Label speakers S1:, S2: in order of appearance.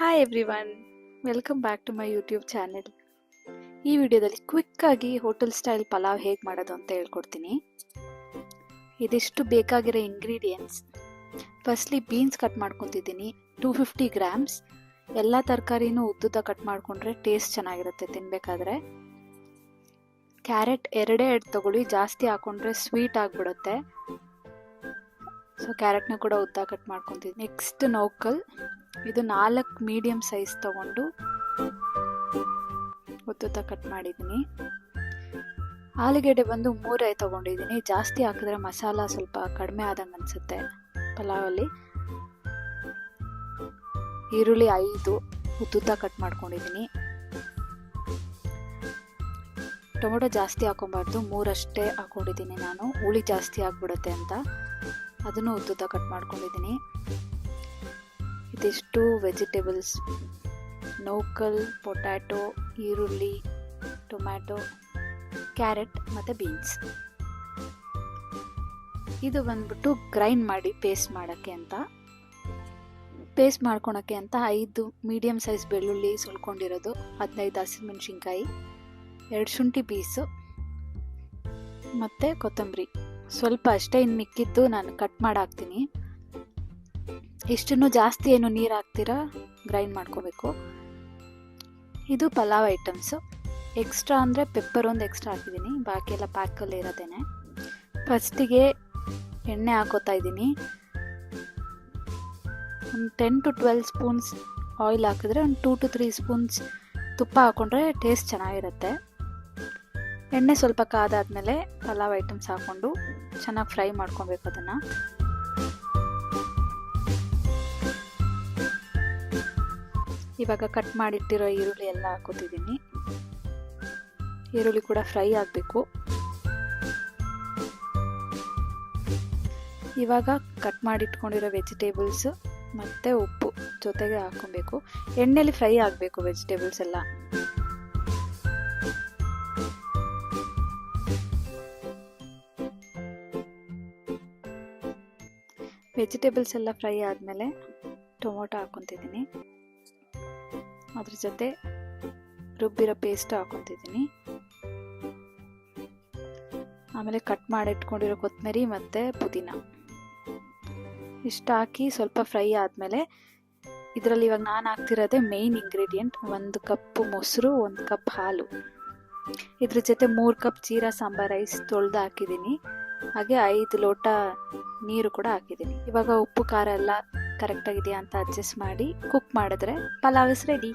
S1: Hi everyone welcome back to my YouTube channel ಈ ವಿಡಿಯೋದಲ್ಲಿ ಕ್ವಿಕ್ಕಾಗಿ hotel style pulao ಹೇಗೆ ಮಾಡೋದು ಅಂತ ಹೇಳ್ಕೊಡ್ತೀನಿ. ಇದಿಷ್ಟು ಬೇಕಾಗಿರೋ ಇಂಗ್ರೀಡಿಯೆಂಟ್ಸ್ ಫಸ್ಟ್ಲಿ ಬೀನ್ಸ್ ಕಟ್ ಮಾಡ್ಕೊತಿದ್ದೀನಿ ಟೂ ಫಿಫ್ಟಿ ಗ್ರಾಮ್ಸ್ ಎಲ್ಲ ತರಕಾರಿನೂ ಉದ್ದುದ್ದ ಕಟ್ ಮಾಡಿಕೊಂಡ್ರೆ ಟೇಸ್ಟ್ ಚೆನ್ನಾಗಿರುತ್ತೆ ತಿನ್ನಬೇಕಾದ್ರೆ ಕ್ಯಾರೆಟ್ ಎರಡೇ ಎರಡು ತಗೊಳ್ಳಿ, ಜಾಸ್ತಿ ಹಾಕೊಂಡ್ರೆ ಸ್ವೀಟ್ ಆಗಿಬಿಡುತ್ತೆ. ಸೊ ಕ್ಯಾರೆಟ್ನ ಕೂಡ ಉದ್ದ ಕಟ್ ಮಾಡ್ಕೊತೀನಿ ನೆಕ್ಸ್ಟ್ ನೌಕಲ್ ಇದು ನಾಲ್ಕು ಮೀಡಿಯಮ್ ಸೈಜ್ ತಗೊಂಡು ಉದ್ದುದ್ದ ಕಟ್ ಮಾಡಿದ್ದೀನಿ. ಆಲೂಗೆಡ್ಡೆ ಬಂದು ಮೂರೇ ತೊಗೊಂಡಿದ್ದೀನಿ. ಜಾಸ್ತಿ ಹಾಕಿದ್ರೆ ಮಸಾಲ ಸ್ವಲ್ಪ ಕಡಿಮೆ ಆದಂಗೆ ಅನಿಸುತ್ತೆ ಪಲಾವಲ್ಲಿ. ಈರುಳ್ಳಿ ಐದು ಉದ್ದುದ್ದ ಕಟ್ ಮಾಡ್ಕೊಂಡಿದ್ದೀನಿ. ಟೊಮೊಟೊ ಜಾಸ್ತಿ ಹಾಕೊಬಾರ್ದು. ಮೂರಷ್ಟೇ ಹಾಕೊಂಡಿದ್ದೀನಿ ನಾನು. ಹುಳಿ ಜಾಸ್ತಿ ಆಗಿಬಿಡುತ್ತೆ ಅಂತ. ಅದನ್ನು ಉದ್ದುದ್ದ ಕಟ್ ಮಾಡ್ಕೊಂಡಿದ್ದೀನಿ. ಇದಿಷ್ಟು ವೆಜಿಟೇಬಲ್ಸ್ ನೌಕಲ್ ಪೊಟ್ಯಾಟೊ ಈರುಳ್ಳಿ ಟೊಮ್ಯಾಟೊ ಕ್ಯಾರೆಟ್ ಮತ್ತು ಬೀನ್ಸ್ ಇದು ಬಂದ್ಬಿಟ್ಟು ಗ್ರೈಂಡ್ ಮಾಡಿ ಪೇಸ್ಟ್ ಮಾಡೋಕ್ಕೆ ಅಂತ. ಪೇಸ್ಟ್ ಮಾಡ್ಕೊಳಕ್ಕೆ ಅಂತ ಐದು ಮೀಡಿಯಮ್ ಸೈಜ್ ಬೆಳ್ಳುಳ್ಳಿ ಸುಲ್ಕೊಂಡಿರೋದು ಹದಿನೈದು ಹಸಿಮೆಣ್ಸಿನ್ಕಾಯಿ ಎರಡು ಶುಂಠಿ ಪೀಸು ಮತ್ತು ಕೊತ್ತಂಬರಿ. ಸ್ವಲ್ಪ ಅಷ್ಟೇ ಇನ್ನು ಮಿಕ್ಕಿದ್ದು ನಾನು ಕಟ್ ಮಾಡಾಕ್ತೀನಿ. ಇಷ್ಟನ್ನು ಜಾಸ್ತಿ ಏನು ನೀರು ಹಾಕ್ತೀರಾ ಗ್ರೈಂಡ್ ಮಾಡ್ಕೋಬೇಕು. ಇದು ಪಲಾವ್ ಐಟಮ್ಸು ಎಕ್ಸ್ಟ್ರಾ ಅಂದರೆ ಪೆಪ್ಪರ್ ಒಂದು ಎಕ್ಸ್ಟ್ರಾ ಹಾಕಿದ್ದೀನಿ ಬಾಕಿ ಎಲ್ಲ ಪ್ಯಾಕಲ್ಲಿ ಇರೋದೇನೆ. ಫಸ್ಟಿಗೆ ಎಣ್ಣೆ ಹಾಕೋತಾ ಇದ್ದೀನಿ ಒಂದು ten to twelve spoons oil ಹಾಕಿದ್ರೆ ಒಂದು ಟೂ ಟು ತ್ರೀ ಸ್ಪೂನ್ಸ್ ತುಪ್ಪ ಹಾಕ್ಕೊಂಡ್ರೆ ಟೇಸ್ಟ್ ಚೆನ್ನಾಗಿರುತ್ತೆ. ಎಣ್ಣೆ ಸ್ವಲ್ಪ ಕಾದಾದಮೇಲೆ ಪಲಾವ್ ಐಟಮ್ಸ್ ಹಾಕ್ಕೊಂಡು ಚೆನ್ನಾಗಿ ಫ್ರೈ ಮಾಡ್ಕೊಬೇಕು ಅದನ್ನು. ಇವಾಗ ಕಟ್ ಮಾಡಿಟ್ಟಿರೋ ಈರುಳ್ಳಿ ಎಲ್ಲ ಹಾಕೋತಿದ್ದೀನಿ ಈರುಳ್ಳಿ ಕೂಡ ಫ್ರೈ ಆಗಬೇಕು. ಇವಾಗ ಕಟ್ ಮಾಡಿಟ್ಕೊಂಡಿರೋ ವೆಜಿಟೇಬಲ್ಸ್ ಮತ್ತು ಉಪ್ಪು ಜೊತೆಗೆ ಹಾಕೊಬೇಕು ಎಣ್ಣೆಯಲ್ಲಿ ಫ್ರೈ ಆಗಬೇಕು ವೆಜಿಟೇಬಲ್ಸ್ ಎಲ್ಲ. ವೆಜಿಟೇಬಲ್ಸ್ ಎಲ್ಲ ಫ್ರೈ ಆದಮೇಲೆ ಟೊಮೊಟೊ ಹಾಕ್ಕೊತಿದ್ದೀನಿ. ಅದ್ರ ಜೊತೆ ರುಬ್ಬಿರೋ ಪೇಸ್ಟ್ ಹಾಕ್ಕೊತಿದ್ದೀನಿ ಆಮೇಲೆ ಕಟ್ ಮಾಡಿಟ್ಕೊಂಡಿರೋ ಕೊತ್ತಂಬರಿ ಮತ್ತು ಪುದೀನ. ಇಷ್ಟು ಹಾಕಿ ಸ್ವಲ್ಪ ಫ್ರೈ ಆದಮೇಲೆ ಇದರಲ್ಲಿ ಇವಾಗ ನಾನು ಹಾಕ್ತಿರೋದೇ ಮೇಯ್ನ್ ಇಂಗ್ರೀಡಿಯೆಂಟ್ ಒಂದು ಕಪ್ಪು ಮೊಸರು, ಒಂದು ಕಪ್ ಹಾಲು. ಇದ್ರ ಜೊತೆ ಮೂರು ಕಪ್ ಜೀರಾ ಸಾಂಬಾರ್ ರೈಸ್ ತೊಳೆದು ಹಾಕಿದ್ದೀನಿ ಹಾಗೆ ಐದು ಲೋಟ ನೀರು ಕೂಡ ಹಾಕಿದ್ದೀನಿ ಇವಾಗ ಉಪ್ಪು, ಖಾರ ಎಲ್ಲ ಕರೆಕ್ಟಾಗಿದೆಯಾ ಅಂತ ಅಡ್ಜಸ್ಟ್ ಮಾಡಿ ಕುಕ್ ಮಾಡಿದ್ರೆ ಪಲಾವ್ ಇಸ್ ರೆಡಿ